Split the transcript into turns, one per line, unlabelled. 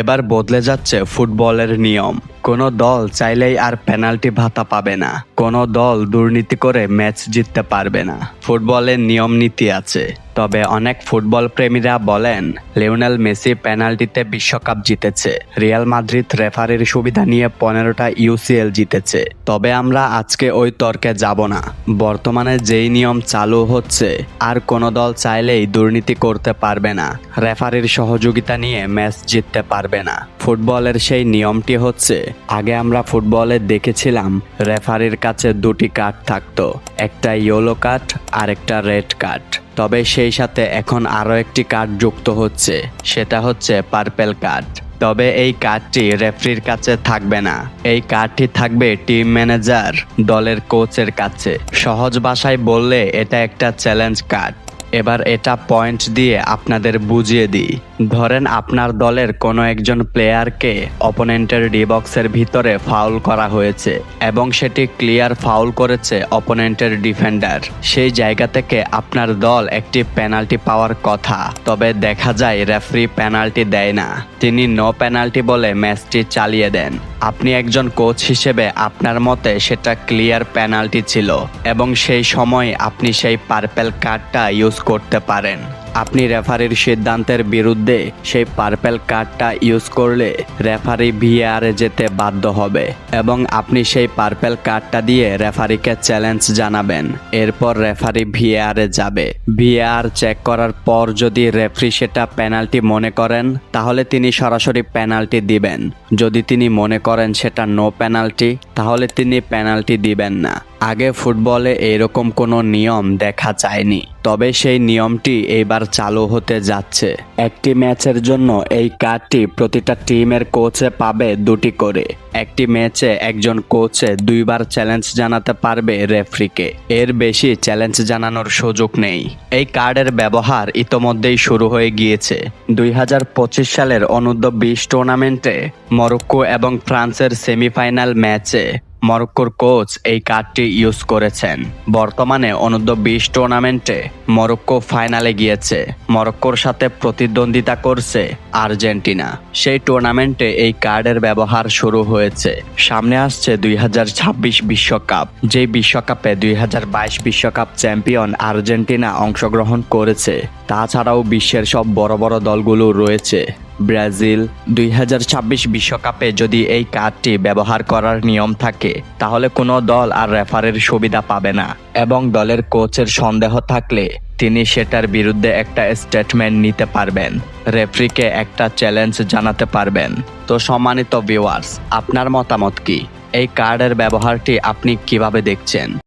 এবার বদলে যাচ্ছে ফুটবলের নিয়ম। কোনো দল চাইলেই আর পেনাল্টি ভাতা পাবে না। কোনো দল দুর্নীতি করে ম্যাচ জিততে পারবে না। ফুটবলের নিয়ম নীতি আছে। তবে অনেক ফুটবল প্রেমীরা বলেন, লিওনেল মেসি পেনাল্টিতে বিশ্বকাপ জিতেছে। রিয়াল মাদ্রিদ রেফারির সুবিধা নিয়ে পনেরোটা ইউসিএল জিতেছে। তবে আমরা আজকে ওই তর্কে যাব না। বর্তমানে যেই নিয়ম চালু হচ্ছে, আর কোনো দল চাইলেই দুর্নীতি করতে পারবে না। রেফারির সহযোগিতা নিয়ে ম্যাচ জিততে পারবে না। ফুটবলের সেই নিয়মটি হচ্ছে, আগে আমরা ফুটবলে দেখেছিলাম, রেফারির কাছে দুটি কার্ড থাকতো। একটা ইয়েলো কার্ড আর একটা রেড কার্ড। তবে সেই সাথে এখন আরও একটি কার্ড যুক্ত হচ্ছে, সেটা হচ্ছে পার্পেল কার্ড। তবে এই কার্ডটি রেফরির কাছে থাকবে না। এই কার্ডটি থাকবে টিম ম্যানেজার দলের কোচের কাছে। সহজ ভাষায় বললে এটা একটা চ্যালেঞ্জ কার্ড। এবার এটা পয়েন্ট দিয়ে আপনাদের বুঝিয়ে দিই। ধরেন আপনার দলের কোনো একজন প্লেয়ারকে অপোনেন্টের ডি বক্সের ভিতরে ফাউল করা হয়েছে এবং সেটি ক্লিয়ার ফাউল করেছে অপোনেন্টের ডিফেন্ডার সেই জায়গা থেকে আপনার দল একটি পেনাল্টি পাওয়ার কথা, তবে দেখা যায় রেফারি পেনাল্টি দেয় না। তিনি নো পেনাল্টি বলে ম্যাচটি চালিয়ে দেন। আপনি একজন কোচ হিসেবে আপনার মতে সেটা ক্লিয়ার পেনাল্টি ছিল এবং সেই সময় আপনি সেই পার্পেল কার্ডটা ইউজ করতে পারেন। আপনি রেফারির সিদ্ধান্তের বিরুদ্ধে সেই পার্পেল কার্ডটা ইউজ করলে রেফারি ভিআরে যেতে বাধ্য হবে এবং আপনি সেই পার্পেল কার্ডটা দিয়ে রেফারিকে চ্যালেঞ্জ জানাবেন। এরপর রেফারি ভিআরে যাবে। ভিএআর চেক করার পর যদি রেফারি সেটা পেনাল্টি মনে করেন, তাহলে তিনি সরাসরি পেনাল্টি দিবেন। যদি তিনি মনে করেন সেটা নো পেনাল্টি তাহলে তিনি পেনাল্টি দিবেন না। আগে ফুটবলে এরকম কোনো নিয়ম দেখা যায়নি। তবে সেই নিয়মটি এইবার চালু হতে যাচ্ছে। একটি ম্যাচের জন্য এই কার্ডটি প্রতিটা টিমের কোচে পাবে দুটি করে। একটি ম্যাচে একজন কোচে দুইবার চ্যালেঞ্জ জানাতে পারবে রেফরিকে। এর বেশি চ্যালেঞ্জ জানানোর সুযোগ নেই। এই কার্ডের ব্যবহার ইতোমধ্যেই শুরু হয়ে গিয়েছে। দুই হাজার পঁচিশ সালের অনূর্ধ্ব বিশ টুর্নামেন্টে মরক্কো এবং ফ্রান্সের সেমিফাইনাল ম্যাচে মরক্কোর কোচ এই কার্ডটি ইউজ করেছেন। বর্তমানে অনূর্ধ্ব বিশ টুর্নামেন্টে মরক্কো ফাইনালে গিয়েছে। মরক্কোর সাথে প্রতিদ্বন্দ্বিতা করছে আর্জেন্টিনা। সেই টুর্নামেন্টে এই কার্ডের ব্যবহার শুরু হয়েছে। সামনে আসছে দুই বিশ্বকাপ। যেই বিশ্বকাপে দুই বিশ্বকাপ চ্যাম্পিয়ন আর্জেন্টিনা অংশগ্রহণ করেছে, তাছাড়াও বিশ্বের সব বড় বড় দলগুলো রয়েছে। ব্রাজিল দুই বিশ্বকাপে যদি এই কার্ডটি ব্যবহার করার নিয়ম থাকে, তাহলে কোনো দল আর রেফারের সুবিধা পাবে না। এবং দলের কোচের সন্দেহ থাকলে তিনি সেটার বিরুদ্ধে একটা স্টেটমেন্ট নিতে পারবেন। রেফরিকে একটা চ্যালেঞ্জ জানাতে পারবেন। তো সম্মানিত ভিউয়ার্স আপনার মতামত কি? এই কার্ডের ব্যবহারটি আপনি কীভাবে দেখছেন?